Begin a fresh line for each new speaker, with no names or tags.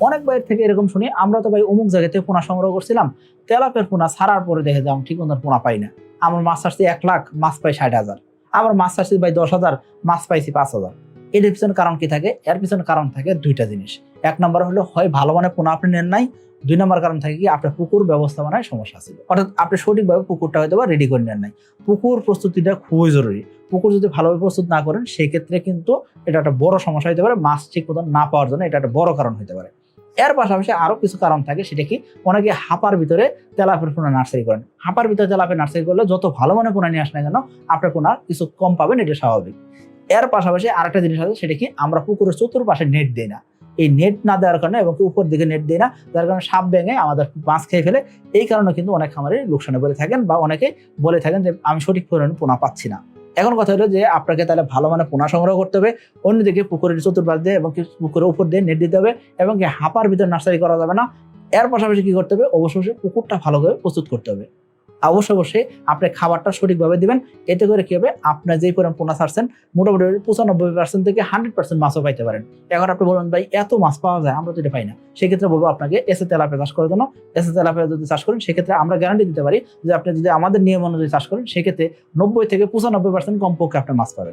অনেক বাইরের থেকে এরকম শুনি, আমরা তো ভাই অমুক জায়গাতে পোনা সংগ্রহ করছিলাম, তেলাপের পোনা ছাড়ার পরে দেখে যাম ঠিক মতন পোনা পাই না। আমার মাছ ছাড়ছি এক লাখ, মাছ পাই ষাট হাজার। আবার মাছ ছাড়ছি ভাই দশ হাজার, মাছ পাইছি পাঁচ হাজার। এর পিছনে কারণ কি থাকে? এর পিছনে কারণ থাকে দুইটা জিনিস। এক নম্বর হলো, হয় ভালো মানে পোনা আপনি নেন নাই। দুই নম্বর কারণ থাকে কি? আপনার পুকুর ব্যবস্থাপনায় সমস্যা ছিল অর্থাৎ আপনি সঠিকভাবে পুকুরটা হয়তো বা রেডি করে নেন নাই। পুকুর প্রস্তুতিটা খুবই জরুরি। পুকুর যদি ভালোভাবে প্রস্তুত না করেন, সেক্ষেত্রে কিন্তু এটা একটা বড় সমস্যা হতে পারে। মাছ ঠিক মতন না পাওয়ার জন্য এটা একটা বড় কারণ হতে পারে। এর পাশাপাশি আরও কিছু কারণ থাকে, সেটা কি? অনেকে হাঁপার ভিতরে তেলাপের পোনা নার্সারি করেন। হাঁপার ভিতরে তেলাপের নার্সারি করলে যত ভালো মানে পোনা নিয়ে আসে না কেন, আপনার পোনা কিছু কম পাবেন, এটা স্বাভাবিক। এর পাশাপাশি আরেকটা জিনিস আছে, সেটা কি? আমরা পুকুরের চতুর্পাশে নেট দিই না। এই নেট না দেওয়ার কারণে এবং উপর দিকে নেট দিই না, যার কারণে সাপ ভেঙে আমাদের মাছ খেয়ে ফেলে। এই কারণে কিন্তু অনেক খামারে লোকসানে বলে থাকেন বা অনেকে বলে থাকেন যে, আমি সঠিক পরিমাণে পোনা পাচ্ছি না। এখন কথা হলো যে আপনাকে তাহলে ভালো মানে পোনা সংগ্রহ করতে হবে, অন্যদিকে পুকুরের চতুর্পাশ দিয়ে এবং পুকুরের উপর দিয়ে নেট দিতে হবে এবং হাঁপার ভিতরে নার্সারি করা যাবে না। এর পাশাপাশি কি করতে হবে? অবশ্যই পুকুরটা ভালোভাবে প্রস্তুত করতে হবে। অবশ্যই অবশ্যই আপনি খাবারটা সঠিকভাবে দিবেন। এতে করে কি হবে? আপনার যেই পরিমাণ পোনা ছাড়ছেন, মোটামুটি পঁচানব্বই পার্সেন্ট থেকে হান্ড্রেড পার্সেন্ট মাছও পাইতে পারেন। এখন আপনি বলবেন, ভাই, এত মাছ পাওয়া যায়, আমরা তো এটা পাই না। সেক্ষেত্রে বলব আপনাকে, এসে তেলাপে চাষ করার জন্য, এসে তেলাপে যদি চাষ করেন, সেক্ষেত্রে আমরা গ্যারান্টি দিতে পারি যে আপনি যদি আমাদের নিয়ম অনুযায়ী চাষ করেন, সেক্ষেত্রে নব্বই থেকে পঁচানব্বই পার্সেন্ট কমপক্ষে আপনি মাছ পাবেন।